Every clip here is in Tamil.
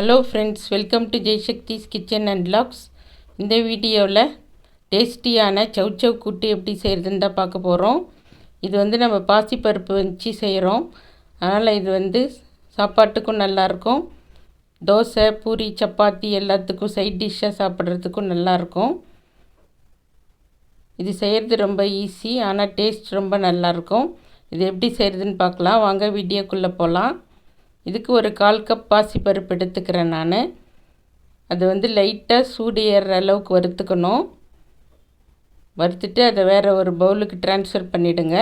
Hello friends welcome to Jaishakthi's kitchen and logs இந்த வீடியோவில் டேஸ்டியான சௌச்சௌ கூட்டு எப்படி செய்கிறதுன்னு தான் பார்க்க போகிறோம் இது வந்து நம்ம பாசிப்பருப்பு வச்சு செய்கிறோம் அதனால் இது வந்து சாப்பாட்டுக்கும் நல்லாயிருக்கும் தோசை பூரி சப்பாத்தி எல்லாத்துக்கும் சைட் டிஷ்ஷாக சாப்பிட்றதுக்கும் நல்லாயிருக்கும் இது செய்கிறது ரொம்ப ஈஸி ஆனால் டேஸ்ட் ரொம்ப நல்லாயிருக்கும் இது எப்படி செய்கிறதுன்னு பார்க்கலாம். வாங்க வீடியோக்குள்ளே போகலாம் இதுக்கு ஒரு கால் கப் பாசிப்பருப்பு எடுத்துக்கிறேன் நான். அது வந்து லைட்டாக சூடு ஏறுற அளவுக்கு வறுத்துக்கணும். வறுத்துட்டு அதை வேறு ஒரு பவுலுக்கு ட்ரான்ஸ்ஃபர் பண்ணிவிடுங்க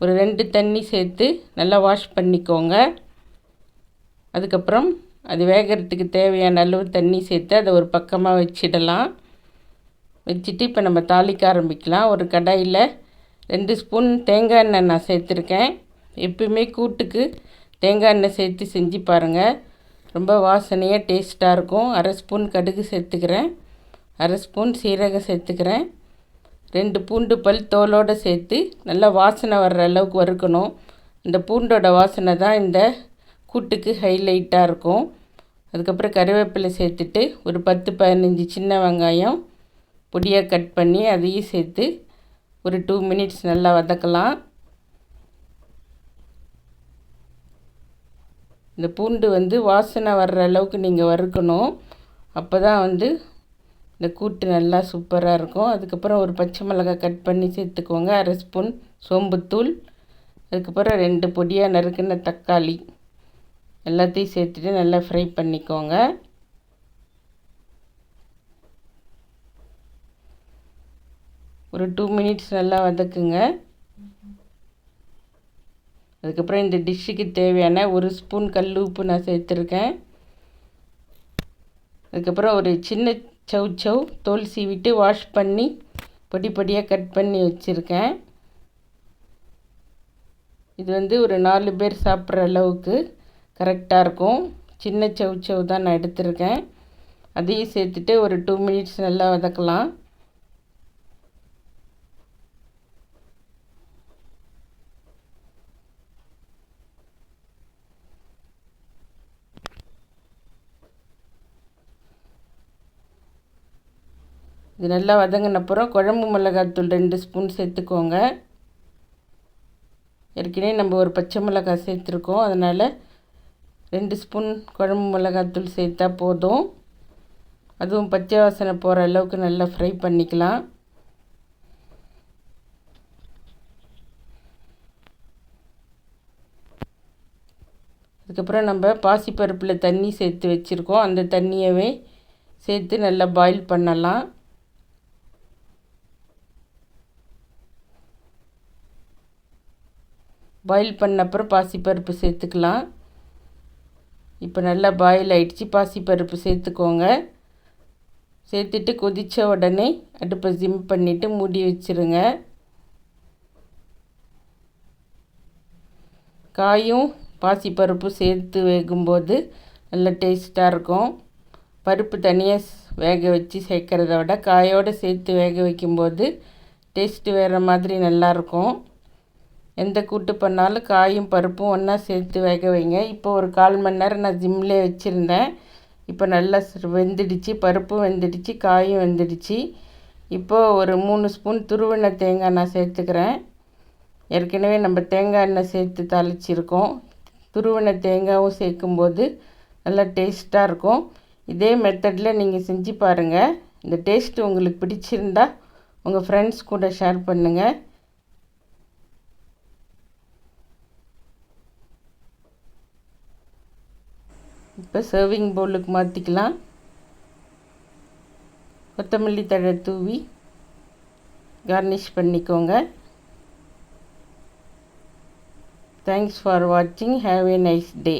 ஒரு ரெண்டு தண்ணி சேர்த்து நல்லா வாஷ் பண்ணிக்கோங்க. அதுக்கப்புறம் அது வேகிறதுக்கு தேவையான அளவு தண்ணி சேர்த்து அதை ஒரு பக்கமாக வச்சிடலாம். வச்சுட்டு இப்போ நம்ம தாளிக்க ஆரம்பிக்கலாம். ஒரு கடாயில் ரெண்டு ஸ்பூன் தேங்காய் எண்ணெய் நான் சேர்த்துருக்கேன். எப்பயுமே கூட்டுக்கு தேங்காய் எண்ணெய் சேர்த்து செஞ்சு பாருங்கள் ரொம்ப வாசனையாக டேஸ்ட்டாக இருக்கும். அரை ஸ்பூன் கடுகு சேர்த்துக்கிறேன். அரை ஸ்பூன் சீரகம் சேர்த்துக்கிறேன். ரெண்டு பூண்டு பல் தோலோடு சேர்த்து நல்லா வாசனை வர்ற அளவுக்கு வறுக்கணும். இந்த பூண்டோட வாசனை தான் இந்த கூட்டுக்கு ஹைலைட்டாக இருக்கும். அதுக்கப்புறம் கருவேப்பிலை சேர்த்துட்டு ஒரு பத்து பதினஞ்சு சின்ன வெங்காயம் பொடியாக கட் பண்ணி அதையும் சேர்த்து ஒரு டூ மினிட்ஸ் நல்லா வதக்கலாம். இந்த பூண்டு வந்து வாசனை வர்ற அளவுக்கு நீங்கள் வறுக்கணும். அப்போ தான் வந்து இந்த கூட்டு நல்லா சூப்பராக இருக்கும். அதுக்கப்புறம் ஒரு பச்சை மிளகாய் கட் பண்ணி சேர்த்துக்கோங்க. அரை ஸ்பூன் சோம்புத்தூள். அதுக்கப்புறம் ரெண்டு பொடியாக நறுக்கின தக்காளி. எல்லாத்தையும் சேர்த்துட்டு நல்லா ஃப்ரை பண்ணிக்கோங்க. ஒரு டூ மினிட்ஸ் நல்லா வதக்குங்க. அதுக்கப்புறம் இந்த டிஷ்ஷுக்கு தேவையான ஒரு ஸ்பூன் கல் உப்பு நான் சேர்த்துருக்கேன். அதுக்கப்புறம் ஒரு சின்ன சவ் சவ் தோல் சீவிட்டு வாஷ் பண்ணி பொடி பொடியாக கட் பண்ணி வச்சுருக்கேன். இது வந்து ஒரு நாலு பேர் சாப்பிட்ற அளவுக்கு கரெக்டாக இருக்கும். சின்ன சவ் சவ் தான் நான் எடுத்திருக்கேன். அதையும் சேர்த்துட்டு ஒரு டூ மினிட்ஸ் நல்லா வதக்கலாம். இது நல்லா வதங்கினப்புறம் குழம்பு மிளகாத்தூள் ரெண்டு ஸ்பூன் சேர்த்துக்கோங்க. ஏற்கனவே நம்ம ஒரு பச்சை மிளகாய் சேர்த்துருக்கோம். அதனால் ரெண்டு ஸ்பூன் குழம்பு மிளகாத்தூள் சேர்த்தா போதும். அதுவும் பச்சை வாசனை போகிற அளவுக்கு நல்லா ஃப்ரை பண்ணிக்கலாம். அதுக்கப்புறம் நம்ம பாசிப்பருப்பில் தண்ணி சேர்த்து வச்சுருக்கோம். அந்த தண்ணியவே சேர்த்து நல்லா பாயில் பண்ணலாம். பாயில் பண்ண அப்புறம் பாசிப்பருப்பு சேர்த்துக்கலாம். இப்போ நல்லா பாயில் ஆகிடுச்சி பாசிப்பருப்பு சேர்த்துக்கோங்க. சேர்த்துட்டு கொதித்த உடனே அடுப்பை ஜிம் பண்ணிவிட்டு மூடி வச்சுருங்க. காயும் பாசிப்பருப்பு சேர்த்து வேகும்போது நல்ல டேஸ்ட்டாக இருக்கும். பருப்பு தனியாக வேக வச்சு சேர்க்குறத விட காயோடு சேர்த்து வேக வைக்கும்போது டேஸ்ட்டு வேறு மாதிரி நல்லாயிருக்கும் எந்த கூட்டு பண்ணாலும் காயும் பருப்பும் ஒன்றா சேர்த்து வேக வைங்க. இப்போ ஒரு கால் மணி நேரம் நான் ஜிம்லேயே வச்சுருந்தேன். இப்போ நல்லா வெந்துடுச்சு. பருப்பும் வெந்துடுச்சு காயும் வெந்துடுச்சு. இப்போது ஒரு மூணு ஸ்பூன் துருவின தேங்காய் நான் சேர்த்துக்கிறேன். ஏற்கனவே நம்ம தேங்காய் எண்ணெய் சேர்த்து தாளிச்சிருக்கோம். துருவின தேங்காயும் சேர்க்கும்போது நல்லா டேஸ்ட்டாக இருக்கும். இதே மெத்தடில் நீங்கள் செஞ்சு பாருங்கள் இந்த டேஸ்ட்டு உங்களுக்கு பிடிச்சிருந்தா உங்கள் ஃப்ரெண்ட்ஸ் கூட ஷேர் பண்ணுங்கள் இப்போ சர்விங் பவுலுக்கு மாற்றிக்கலாம் கொத்தமல்லி தழை தூவி கார்னிஷ் பண்ணிக்கோங்க. தேங்க்ஸ் ஃபார் வாட்சிங் ஹாவ் ஏ நைஸ் டே